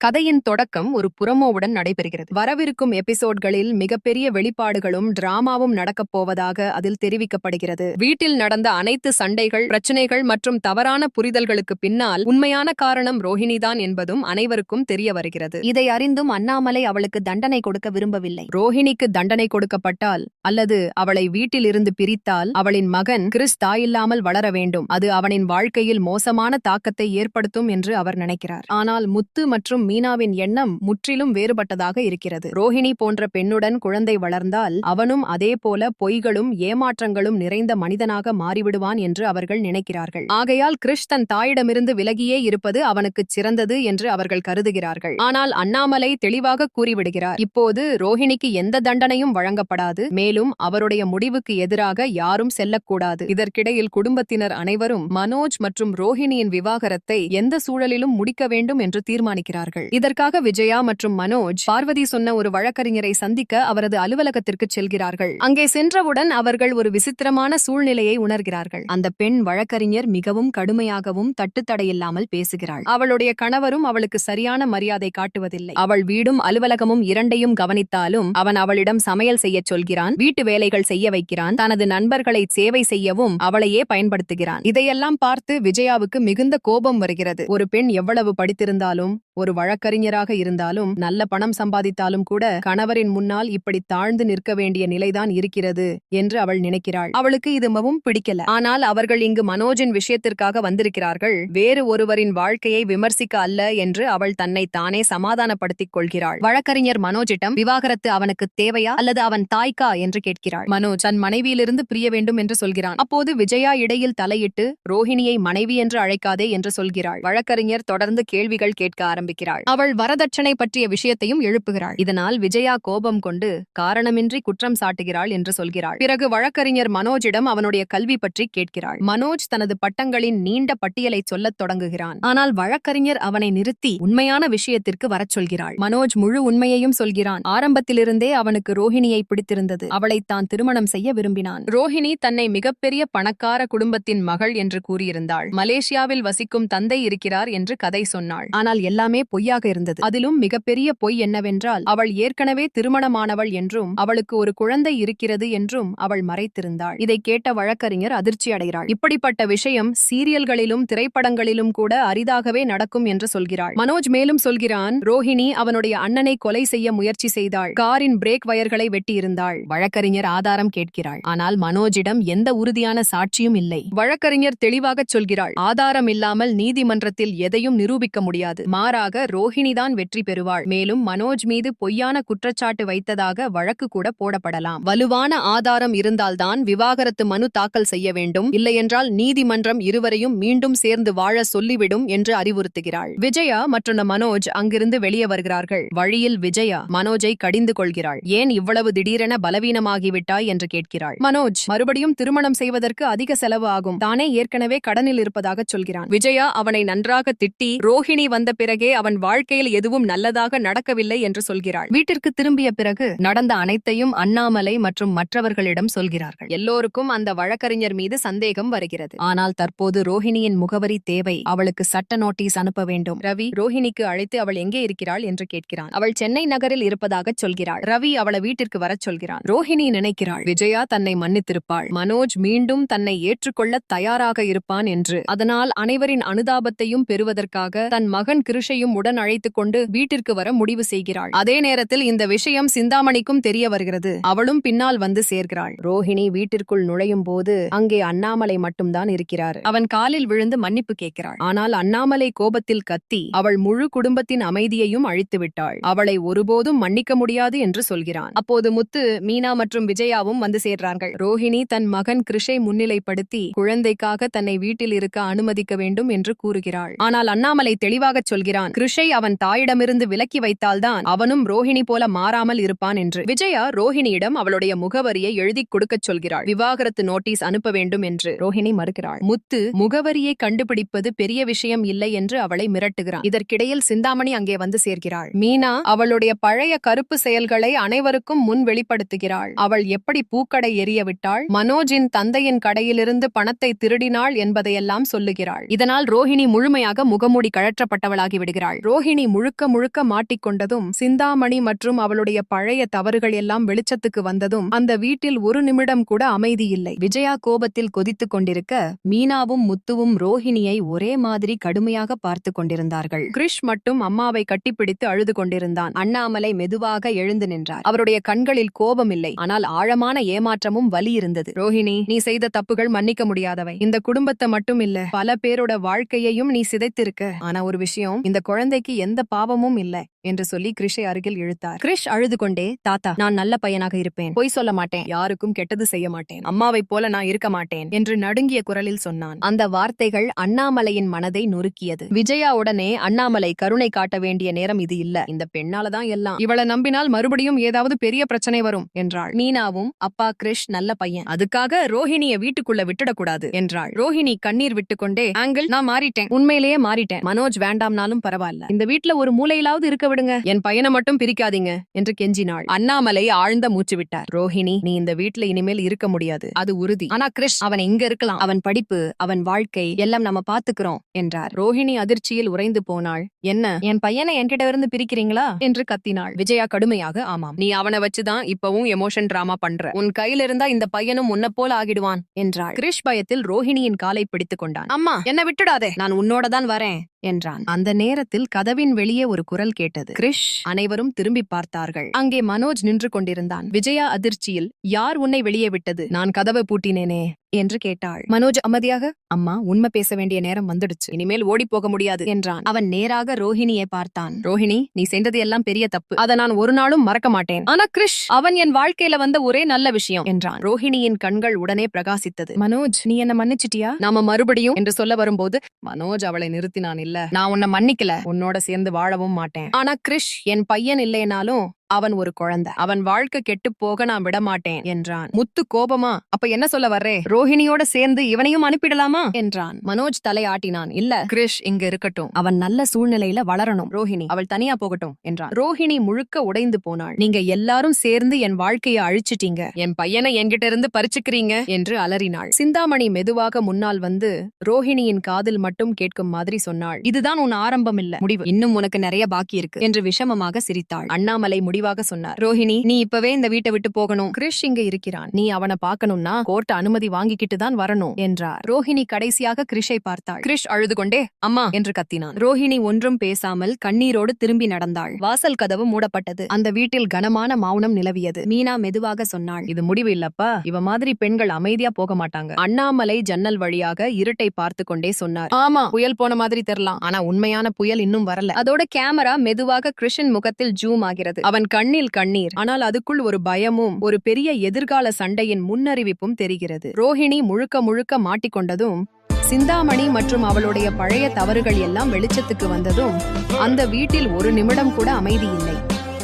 கதையின் தொடக்கம் ஒரு புறமோவுடன் நடைபெறுகிறது. வரவிருக்கும் எபிசோட்களில் மிகப்பெரிய வெளிப்பாடுகளும் டிராமாவும் நடக்கப் போவதாக அதில் தெரிவிக்கப்படுகிறது. வீட்டில் நடந்த அனைத்து சண்டைகள் பிரச்சனைகள் மற்றும் தவறான புரிதல்களுக்கு பின்னால் உண்மையான காரணம் ரோஹிணிதான் என்பதும் அனைவருக்கும் தெரிய வருகிறது. இதை அறிந்தும் அண்ணாமலை அவளுக்கு தண்டனை கொடுக்க விரும்பவில்லை. ரோஹிணிக்கு தண்டனை கொடுக்கப்பட்டால் அல்லது அவளை வீட்டில் இருந்து பிரித்தால் அவளின் மகன் கிறிஸ் தாயில்லாமல் வளர வேண்டும். அது அவனின் வாழ்க்கையில் மோசமான தாக்கத்தை ஏற்படுத்தும் என்று அவர் நினைக்கிறார். ஆனால் முத்து மற்றும் மீனாவின் எண்ணம் முற்றிலும் வேறுபட்டதாக இருக்கிறது. ரோஹிணி போன்ற பெண்ணுடன் குழந்தை வளர்ந்தால் அவனும் அதே போல பொய்களும் ஏமாற்றங்களும் நிறைந்த மனிதனாக மாறிவிடுவான் என்று அவர்கள் நினைக்கிறார்கள். ஆகையால் கிறிஷ் தன் தாயிடமிருந்து விலகியே இருப்பது அவனுக்கு சிறந்தது என்று அவர்கள் கருதுகிறார்கள். ஆனால் அண்ணாமலை தெளிவாக கூறிவிடுகிறார். இப்போது ரோஹிணிக்கு எந்த தண்டனையும் வழங்கப்படாது. மேலும் அவருடைய முடிவுக்கு எதிராக யாரும் செல்லக்கூடாது. இதற்கிடையில் குடும்பத்தினர் அனைவரும் மனோஜ் மற்றும் ரோஹிணியின் விவாகரத்தை எந்த சூழலிலும் முடிக்க வேண்டும் என்று தீர்மானிக்கிறார்கள். இதற்காக விஜயா மற்றும் மனோஜ் பார்வதி சொன்ன ஒரு வழக்கறிஞரை சந்திக்க அவரது அலுவலகத்திற்கு செல்கிறார்கள். அங்கே சென்றவுடன் அவர்கள் ஒரு விசித்திரமான சூழ்நிலையை உணர்கிறார்கள். அந்த பெண் வழக்கறிஞர் மிகவும் கடுமையாகவும் தட்டுத்தடையில்லாமல் பேசுகிறாள். அவளுடைய கணவரும் அவளுக்கு சரியான மரியாதை காட்டுவதில்லை. அவள் வீடும் அலுவலகமும் இரண்டையும் கவனித்தாலும் அவன் அவளிடம் சமையல் செய்யச் சொல்கிறான் வீட்டு வேலைகள் செய்ய வைக்கிறான் தனது நண்பர்களை சேவை செய்யவும் அவளையே பயன்படுத்துகிறான். இதையெல்லாம் பார்த்து விஜயாவுக்கு மிகுந்த கோபம் வருகிறது. ஒரு பெண் எவ்வளவு படித்திருந்தாலும் ஒரு வழக்கறிஞராக இருந்தாலும் நல்ல பணம் சம்பாதித்தாலும் கூட கணவரின் முன்னால் இப்படி தாழ்ந்து நிற்க வேண்டிய நிலைதான் இருக்கிறது என்று அவள் நினைக்கிறாள். அவளுக்கு இது மிகவும் பிடிக்கல. ஆனால் அவர்கள் இங்கு மனோஜின் விஷயத்திற்காக வந்திருக்கிறார்கள். வேறு ஒருவரின் வாழ்க்கையை விமர்சிக்க அல்ல என்று அவள் தன்னை தானே சமாதானப்படுத்திக் கொள்கிறாள். வழக்கறிஞர் மனோஜிடம் விவாகரத்து அவனுக்கு தேவையா? அல்லது அவன் தாய்க்கா? என்று கேட்கிறாள். மனோஜ் தன் மனைவியிலிருந்து பிரிய வேண்டும் என்று சொல்கிறான். அப்போது விஜயா இடையில் தலையிட்டு ரோஹிணியை மனைவி என்று அழைக்காதே என்று சொல்கிறாள். வழக்கறிஞர் தொடர்ந்து கேள்விகள் கேட்க ஆரம்பிக்கிறாள். அவள் வரதட்சணை பற்றிய விஷயத்தையும் எழுப்புகிறாள். இதனால் விஜயா கோபம் கொண்டு காரணமின்றி குற்றம் சாட்டுகிறாள் என்று சொல்கிறாள். பிறகு வழக்கறிஞர் மனோஜிடம் அவனுடைய கல்வி பற்றி கேட்கிறாள். மனோஜ் தனது பட்டங்களின் நீண்ட பட்டியலை சொல்லத் தொடங்குகிறான். ஆனால் வழக்கறிஞர் அவனை நிறுத்தி உண்மையான விஷயத்திற்கு வரச் சொல்கிறாள். மனோஜ் முழு உண்மையையும் சொல்கிறான். ஆரம்பத்திலிருந்தே அவனுக்கு ரோஹிணியை பிடித்திருந்தது. அவளை தான் திருமணம் செய்ய விரும்பினான். ரோஹிணி தன்னை மிகப்பெரிய பணக்கார குடும்பத்தின் மகள் என்று கூறியிருந்தாள். மலேசியாவில் வசிக்கும் தந்தை இருக்கிறார் என்று கதை சொன்னாள். ஆனால் எல்லாமே பொய்யாக இருந்தது. அதிலும் மிகப்பெரிய பொய் என்னவென்றால் அவள் ஏற்கனவே திருமணமானவள் என்றும் அவளுக்கு ஒரு குழந்தை இருக்கிறது என்றும் அவள் மறைத்திருந்தாள். இதை கேட்ட வழக்கறிஞர் அதிர்ச்சி அடைகிறாள். இப்படிப்பட்ட விஷயம் சீரியல்களிலும் திரைப்படங்களிலும் கூட அரிதாகவே நடக்கும் என்று சொல்கிறாள். மனோஜ் மேலும் சொல்கிறான் ரோஹிணி அவனுடைய அண்ணனை கொலை செய்ய முயற்சி செய்தாள். காரின் பிரேக் வயர்களை வெட்டியிருந்தாள். வழக்கறிஞர் ஆதாரம் கேட்கிறாள். ஆனால் மனோஜிடம் எந்த உறுதியான சாட்சியும் இல்லை. வழக்கறிஞர் தெளிவாகச் சொல்கிறாள் ஆதாரம் இல்லாமல் நீதிமன்றத்தில் எதையும் நிரூபிக்க முடியாது. மாறாக ரோஹிணிதான் வெற்றி பெறுவாள். மேலும் மனோஜ் மீது பொய்யான குற்றச்சாட்டு வைத்ததாக வழக்கு கூட போடப்படலாம். வலுவான ஆதாரம் இருந்தால்தான் விவாகரத்து மனு தாக்கல் செய்ய வேண்டும். இல்லையென்றால் நீதிமன்றம் இருவரையும் மீண்டும் சேர்ந்து வாழ சொல்லிவிடும் என்று அறிவுறுத்துகிறாள். விஜயா மற்றும் மனோஜ் அங்கிருந்து வெளியே வருகிறார்கள். வழியில் விஜயா மனோஜை கடிந்து கொள்கிறாள். ஏன் இவ்வளவு திடீரென பலவீனமாகிவிட்டாய் என்று கேட்கிறாள். மனோஜ் மறுபடியும் திருமணம் செய்வதற்கு அதிக செலவு ஆகும். தானே ஏற்கனவே கடனில் இருப்பதாக சொல்கிறான். விஜயா அவனை நன்றாக திட்டி ரோஹிணி வந்த பிறகே அவன் வாழ்க்கையில் எதுவும் நல்லதாக நடக்கவில்லை என்று சொல்கிறாள். வீட்டிற்கு திரும்பிய பிறகு நடந்த அனைத்தையும் அண்ணாமலை மற்றும் மற்றவர்களிடம் சொல்கிறார்கள். எல்லோருக்கும் அந்த வழக்கறிஞர் மீது சந்தேகம் வருகிறது. ஆனால் தற்போது ரோஹிணியின் முகவரி தேவை. அவளுக்கு சட்ட நோட்டீஸ் அனுப்ப வேண்டும். ரவி ரோஹிணிக்கு அழைத்து அவள் எங்கே இருக்கிறாள் என்று கேட்கிறான். அவள் சென்னை நகரில் இருப்பதாக சொல்கிறாள். ரவி அவளை வீட்டிற்கு வரச் சொல்கிறான். ரோஹிணி நினைக்கிறாள். விஜயா தன்னை மன்னித்திருப்பாள். மனோஜ் மீண்டும் தன்னை ஏற்றுக்கொள்ள தயாராக இருப்பான் என்று. அதனால் அனைவரின் அனுதாபத்தையும் பெறுவதற்காக தன் மகன் கிருஷையும் உடன் அழைத்துக் கொண்டு வீட்டிற்கு வர முடிவு செய்கிறாள். அதே நேரத்தில் இந்த விஷயம் சிந்தாமணிக்கும் தெரிய வருகிறது. அவளும் பின்னால் வந்து சேர்கிறாள். ரோஹிணி வீட்டிற்குள் நுழையும் போது அங்கே அண்ணாமலை மட்டும்தான் இருக்கிறார். அவன் காலில் விழுந்து மன்னிப்பு கேட்கிறாள். ஆனால் அண்ணாமலை கோபத்தில் கத்தி அவள் முழு குடும்பத்தின் அமைதியையும் அழித்து விட்டாள். அவளை ஒருபோதும் மன்னிக்க முடியாது என்று சொல்கிறான். அப்போது முத்து மீனா மற்றும் விஜயாவும் வந்து சேர்றார்கள். ரோஹிணி தன் மகன் கிருஷை முன்னிலைப்படுத்தி குழந்தைக்காக தன்னை வீட்டில் இருக்க அனுமதிக்க வேண்டும் என்று கூறுகிறாள். ஆனால் அண்ணாமலை தெளிவாகச் சொல்கிறான் கிருஷை அவன் தாயிடமிருந்து விலக்கி வைத்தால்தான் அவனும் ரோஹிணி போல மாறாமல் இருப்பான் என்று. விஜயா ரோஹிணியிடம் அவளுடைய முகவரியை எழுதிக் கொடுக்கச் சொல்கிறாள். விவாகரத்து நோட்டீஸ் அனுப்ப வேண்டும் என்று ரோஹிணி மறுக்கிறாள். முத்து முகவரியை கண்டுபிடிப்பது பெரிய விஷயம் இல்லை என்று அவளை மிரட்டுகிறான். இதற்கிடையில் சிந்தாமணி அங்கே வந்து சேர்கிறாள். மீனா அவளுடைய பழைய கருப்பு செயல்களை அனைவருக்கும் முன் வெளிப்படுத்துகிறாள். அவள் எப்படி பூக்கடை எரிய விட்டாள் மனோஜின் தந்தையின் கடையிலிருந்து பணத்தை திருடினாள் என்பதையெல்லாம் சொல்லுகிறாள். இதனால் ரோஹிணி முழுமையாக முகமூடி கழற்றப்பட்டவளாகி விடுகிறாள் அறைகிறாள் ரோஹிணி முழுக்க முழுக்க மாட்டிக்கொண்டதும் சிந்தாமணி மற்றும் அவளுடைய பழைய தவறுகள் எல்லாம் வெளிச்சத்துக்கு வந்ததும் அந்த வீட்டில் ஒரு நிமிடம் கூட அமைதி இல்லை. விஜயா கோபத்தில் கொதித்துக் கொண்டிருக்க மீனாவும் முத்துவும் ரோஹிணியை ஒரே மாதிரி கடுமையாக பார்த்து கொண்டிருந்தார்கள். கிரிஷ் மட்டும் அம்மாவை கட்டிப்பிடித்து அழுது கொண்டிருந்தான். அண்ணாமலை மெதுவாக எழுந்து நின்றார். அவருடைய கண்களில் கோபம் இல்லை ஆனால் ஆழமான ஏமாற்றமும் வலி இருந்தது. ரோஹிணி நீ செய்த தப்புகள் மன்னிக்க முடியாதவை. இந்த குடும்பத்தை மட்டும் இல்ல பல பேரோட வாழ்க்கையையும் நீ சிதைத்திருக்க. ஆனா ஒரு விஷயம் இந்த குழந்தைக்கு எந்த பாவமும் இல்லை என்று சொல்லி கிரிஷை அருகில் இழுத்தார். கிரிஷ் அழுது கொண்டே தாத்தா நான் நல்ல பையனாக இருப்பேன். பொய் சொல்ல மாட்டேன். யாருக்கும் கெட்டது செய்ய மாட்டேன். அம்மாவைப் போல நான் இருக்க மாட்டேன் என்று நடுங்கிய குரலில் சொன்னான். அந்த வார்த்தைகள் அண்ணாமலையின் மனதை நொறுக்கியது. விஜயா உடனே அண்ணாமலை கருணை காட்ட வேண்டிய நேரம் இது இல்ல. இந்த பெண்ணாலதான் எல்லாம். இவளை நம்பினால் மறுபடியும் ஏதாவது பெரிய பிரச்சனை வரும் என்றாள். மீனாவும் அப்பா கிரிஷ் நல்ல பையன். அதுக்காக ரோஹிணிய வீட்டுக்குள்ள விட்டுடக்கூடாது என்றாள். ரோஹிணி கண்ணீர் விட்டுக்கொண்டே ஆங்கிள் நான் மாறிட்டேன். உண்மையிலேயே மாறிட்டேன். மனோஜ் வேண்டாம்னாலும் பரவாயில்ல. இந்த வீட்ல ஒரு மூலையிலாவது இருக்க விடுங்க. என் பையனை மட்டும் பிரிக்காதீங்க என்று கெஞ்சினாள். அண்ணாமலை ஆழ்ந்த மூச்சு விட்டார். ரோஹிணி நீ இந்த வீட்ல இனிமேல் இருக்க முடியாது. அது உறுதி. ஆனா கிருஷ் அவன் இங்க இருக்கலாம். அவன் படிப்பு அவன் வாழ்க்கை எல்லாம் நம்ம பாத்துக்கிறோம் என்றார். ரோஹிணி அதிர்ச்சியில் உறைந்து போனாள். என்ன என் பையனை என்கிட்ட இருந்து பிரிக்கிறீங்களா என்று கத்தினாள். விஜயா கடுமையாக ஆமாம். நீ அவனை வச்சுதான் இப்பவும் எமோஷன் டிராமா பண்ற. உன் கையில இருந்தா இந்த பையனும் உன்ன போல ஆகிடுவான் என்றாள். கிரிஷ் பயத்தில் ரோஹிணியின் காலை பிடித்துக் கொண்டான். அம்மா என்ன விட்டுடாதே. நான் உன்னோட தான் வரேன். என்றான். அந்த நேரத்தில் கதவின் வெளியே ஒரு குரல் கேட்டது. கிரிஷ். அனைவரும் திரும்பி பார்த்தார்கள். அங்கே மனோஜ் நின்று கொண்டிருந்தான். விஜயா அதிர்ச்சியில் யார் உன்னை வெளியே விட்டது? நான் கதவை பூட்டினேனே. என்று கேட்டாள். மனோஜ் அமைதியாக. அம்மா உண்மை பேச வேண்டிய நேரம் வந்துடுச்சு. இனிமேல் ஓடி போக முடியாது என்றான். அவன் நேராக ரோஹிணியை பார்த்தான். ரோஹிணி நீ செய்தது எல்லாம் பெரிய தப்பு. அதை நான் ஒரு நாளும் மறக்க மாட்டேன். ஆனா கிருஷ் அவன் என் வாழ்க்கையில வந்த ஒரே நல்ல விஷயம் என்றான். ரோஹிணியின் கண்கள் உடனே பிரகாசித்தது. மனோஜ் நீ என்ன மன்னிச்சிட்டியா? நாம மறுபடியும் என்று சொல்ல வரும்போது மனோஜ் அவளை நிறுத்தினான் இல்ல. நான் உன்னை மன்னிக்கல. உன்னோட சேர்ந்து வாழவும் மாட்டேன். ஆனா கிருஷ் என் பையன் இல்லைனாலும் அவன் ஒரு குழந்தை. அவன் வாழ்க்கை கெட்டு போக நான் விட மாட்டேன் என்றான். முத்து கோபமா அப்ப என்ன சொல்ல வர்றே? ரோஹிணியோட சேர்ந்து இவனையும் அனுப்பிடலாமா? என்றான். மனோஜ் தலையாட்டினான். இல்ல கிரிஷ் இங்க இருக்கட்டும். அவன் நல்ல சூழ்நிலையில வளரணும் ரோஹிணி. அவள் தனியா போகட்டும் என்றான். ரோஹிணி முழுக்க உடைந்து போனாள். நீங்க எல்லாரும் சேர்ந்து என் வாழ்க்கையை அழிச்சிட்டீங்க. என் பையனை என்கிட்ட இருந்து பறிச்சுக்கிறீங்க என்று அலறினாள். சிந்தாமணி மெதுவாக முன்னால் வந்து ரோஹிணியின் காதில் மட்டும் கேட்கும் மாதிரி சொன்னாள். இதுதான் உன் ஆரம்பம் இல்ல முடிவு. இன்னும் உனக்கு நிறைய பாக்கி இருக்கு என்று விஷமமாக சிரித்தாள். அண்ணாமலை முடி முடிவாக சொன்னார். ரோஹிணி நீ இப்பவே இந்த வீட்டை விட்டு போகணும். கிரிஷ் இங்க இருக்கிறான். நீ அவனை பார்க்கணும்னா கோர்ட் அனுமதி வாங்கிக்கிட்டு தான் வரணும் என்றார். ரோஹிணி கடைசியாக கிரிஷை பார்த்தாள். கிரிஷ் அழுது கொண்டே அம்மா என்று கத்தினான். ரோஹிணி ஒன்றும் பேசாமல் கண்ணீரோடு திரும்பி நடந்தாள். வாசல் கதவு மூடப்பட்டது. அந்த வீட்டில் கனமான மௌனம் நிலவியது. மீனா மெதுவாக சொன்னாள் இது முடிவு இல்லப்பா. இவ மாதிரி பெண்கள் அமைதியா போக மாட்டாங்க. அண்ணாமலை ஜன்னல் வழியாக இருட்டை பார்த்து கொண்டே சொன்னார். ஆமா புயல் போன மாதிரி தெரியலாம் ஆனா உண்மையான புயல் இன்னும் வரல. அதோட கேமரா மெதுவாக கிருஷ்ணன் முகத்தில் ஜூம் ஆகிறது. அவன் கண்ணில் கண்ணீர். ஆனால் அதுக்குள் ஒரு பயமும் ஒரு பெரிய எதிர்கால சண்டையின் முன்னறிவிப்பும் தெரிகிறது. ரோஹிணி முழுக்க முழுக்க மாட்டிக்கொண்டதும் சிந்தாமணி மற்றும் அவளுடைய பழைய தவறுகள் எல்லாம் வெளிச்சத்துக்கு வந்ததும் அந்த வீட்டில் ஒரு நிமிடம் கூட அமைதி இல்லை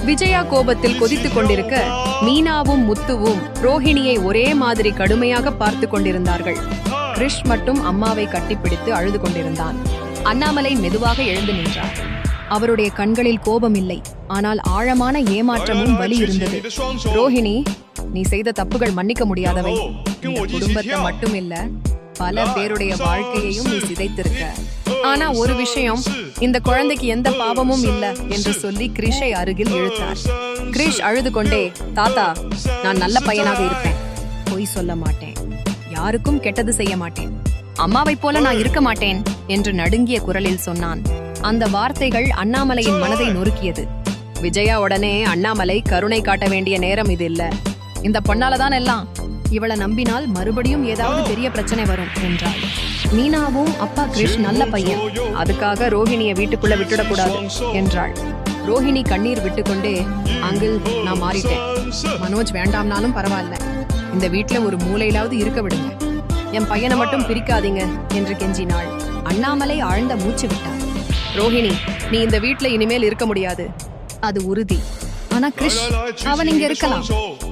விஜயா கோபத்தில் கொதித்துக் கொண்டிருக்க மீனாவும் முத்துவும் ரோஹிணியை ஒரே மாதிரி கடுமையாக பார்த்து கொண்டிருந்தார்கள். கிரிஷ் மட்டும் அம்மாவை கட்டிப்பிடித்து அழுது கொண்டிருந்தான். அண்ணாமலை மெதுவாக எழுந்து நின்றார். அவருடைய கண்களில் கோபம் இல்லை ஆனால் ஆழமான ஏமாற்றமும் வலி இருந்தது. ரோஹிணி நீ செய்த தப்புகள் மன்னிக்க முடியாதவை. குடும்பத்தை மட்டும் இல்ல பல பேருடைய வாழ்க்கையையும் நீ சிதைத்திருக்க. ஆனா ஒரு விஷயம் இந்த குழந்தைக்கு எந்த பாவமும் இல்ல என்று சொல்லி கிரிஷை அருகில் இழுத்தார். கிரிஷ் அழுது கொண்டே தாத்தா நான் நல்ல பையனாக இருப்பேன். பொய் சொல்ல மாட்டேன். யாருக்கும் கெட்டது செய்ய மாட்டேன். அம்மாவைப் போல நான் இருக்க மாட்டேன் என்று நடுங்கிய குரலில் சொன்னான். அந்த வார்த்தைகள் அண்ணாமலையின் மனதை நொறுக்கியது. விஜயா உடனே அண்ணாமலை கருணை காட்ட வேண்டிய நேரம் இது இல்ல. இந்த பொண்ணாலதான் எல்லாம். இவளை நம்பினால் மறுபடியும் ஏதாவது பெரிய பிரச்சனை வரும் என்றாள். மீனாவும் அப்பா கிரிஷ் நல்ல பையன். அதுக்காக ரோஹிணிய வீட்டுக்குள்ள விட்டுடக்கூடாது என்றாள். ரோஹிணி கண்ணீர் விட்டுக்கொண்டே அங்கிள் நான் மாறிட்டேன். மனோஜ் வேண்டாம்னாலும் பரவாயில்ல. இந்த வீட்டுல ஒரு மூலையிலாவது இருக்க விடுங்க. என் பையனை மட்டும் பிரிக்காதீங்க என்று கெஞ்சினாள். அண்ணாமலை ஆழ்ந்த மூச்சு விட்டார். ரோஹிணி நீ இந்த வீட்ல இனிமேல் இருக்க முடியாது. அது உறுதி. ஆனா கிரிஷ் அவன் இங்க இருக்கலாம்.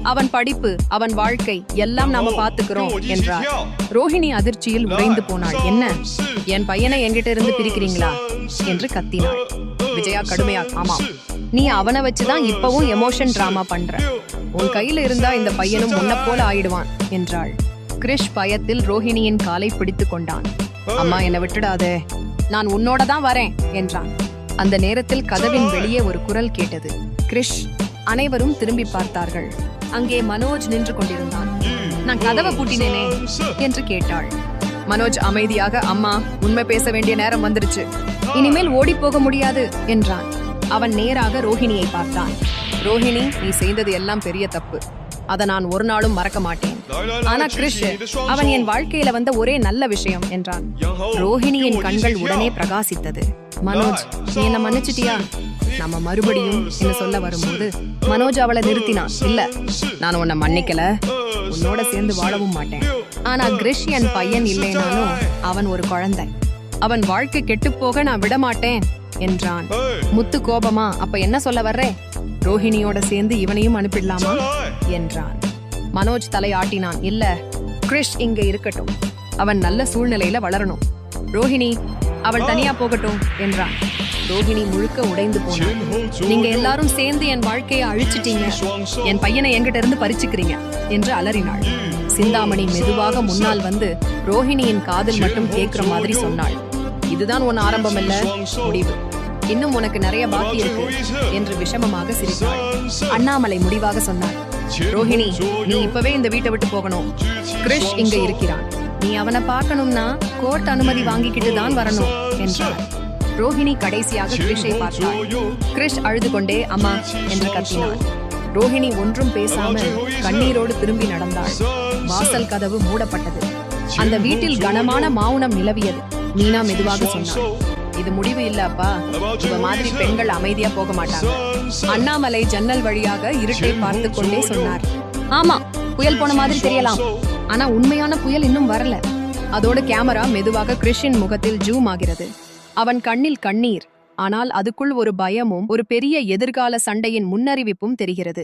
அவன் படிப்பு அவன் வாழ்க்கை எல்லாம் நாம பாத்துக்கிறோம் என்றார். ரோஹிணி அதிர்ச்சியில் உறைந்து போனாள். என்ன? என் பையனை என்கிட்ட இருந்து பிரிக்கிறீங்களா? என்று கத்தினாள். விஜயா கடுமையா ஆமாம். நீ அவனை வச்சுதான் இப்பவும் எமோஷன் டிராமா பண்ற. உன் கையில இருந்தா இந்த பையனும் உன்ன போல ஆயிடுவான் என்றாள். கிரிஷ் பயத்தில் ரோஹிணியின் காலை பிடித்து கொண்டான். அம்மா என்னை விட்டுடாதே. நான் உன்னோட தான் வரேன் என்றான். அந்த நேரத்தில் கதவின் வெளியே ஒரு குரல் கேட்டது. கிரிஷ் அனைவரும் திரும்பி பார்த்தார்கள். அங்கே மனோஜ் நின்று கொண்டிருந்தான். நான் கதவை பூட்டினேனே என்று கேட்டாள். மனோஜ் அமைதியாக அம்மா உண்மை பேச வேண்டிய நேரம் வந்துருச்சு. இனிமேல் ஓடி போக முடியாது என்றான். அவன் நேராக ரோஹிணியை பார்த்தான். ரோஹிணி நீ செய்தது எல்லாம் பெரிய தப்பு. அதை நான் ஒரு நாளும் மறக்க மாட்டேன். ஆனா கிரிஷ் அவன் என் வாழ்க்கையில வந்த ஒரே நல்ல விஷயம் என்றான். ரோஹிணியின் கண்கள் உடனே பிரகாசித்தது. மனோஜ் நீ என்ன மன்னிச்சிட்டியா? நம்ம மறுபடியும் என்ன சொல்ல வரும்போது மனோஜ் அவளை நிறுத்தினான். இல்ல நான் உன்னை மன்னிக்கல. உன்னோட சேர்ந்து வாழவும் மாட்டேன். ஆனா கிரிஷ் என் பையன் இல்லைனாலும் அவன் ஒரு குழந்தை. அவன் வாழ்க்கை கெட்டுப் போக நான் விட மாட்டேன் என்றான் முத்து கோபமா? அப்ப என்ன சொல்ல வர்றே? ரோஹிணியோட சேர்ந்து இவனையும் அனுப்பிடலாமா? என்றான். மனோஜ் தலை ஆட்டினான் இல்ல கிரிஷ் இங்க இருக்கட்டும். அவன் நல்ல சூழ்நிலையில வளரணும். ரோஹிணி அவள் தனியா போகட்டும் என்றான். ரோஹிணி முழுக்க உடைந்து போனான் நீங்க எல்லாரும் சேர்ந்து என் வாழ்க்கையை அழிச்சிட்டீங்க. என் பையனை என்கிட்ட இருந்து பறிச்சுக்கிறீங்க என்று அலறினாள். சிந்தாமணி மெதுவாக முன்னால் வந்து ரோஹிணியின் காதில் மட்டும் கேட்கிற மாதிரி சொன்னாள். இதுதான் உன் ஆரம்பம் இல்ல முடிவு. இன்னும் உனக்கு நிறைய பாக்கி இருக்கு என்று விஷமமாக சிரித்தாள். அண்ணாமலை முடிவாக சொன்னார். ரோஹிணி நீ இப்பவே இந்த வீட்டை விட்டு போகணும். கிரிஷ் இங்க இருக்கிறான். நீ அவனை பார்க்கணும்னா கோர்ட் அனுமதி வாங்கிக்கிட்டு தான் வரணும் என்றார். ரோஹிணி கடைசியாக கிரிஷை பார்த்தாள். கிரிஷ் அழுது கொண்டே அம்மா என்று கத்தினார் ரோஹிணி ஒன்றும் பேசாமல் கண்ணீரோடு திரும்பி நடந்தாள். வாசல் கதவு மூடப்பட்டது. அந்த வீட்டில் கனமான மௌனம் நிலவியது. மீனா மெதுவாக சொன்னாள். இது முடிவு இல்ல அப்பா இவ மாதிரி பெண்கள் அமைதியா போக மாட்டாங்க. அண்ணாமலை ஜன்னல் வழியாக இருட்டை பார்த்து கொண்டே சொன்னார். ஆமா புயல் போன மாதிரி தெரியலாம். ஆனா உண்மையான புயல் இன்னும் வரல. அதோட கேமரா மெதுவாக கிறிஷின் முகத்தில் ஜூம் ஆகிறது. அவன் கண்ணில் கண்ணீர். ஆனால் அதுக்குள் ஒரு பயமும் ஒரு பெரிய எதிர்கால சண்டையின் முன்னறிவிப்பும் தெரிகிறது.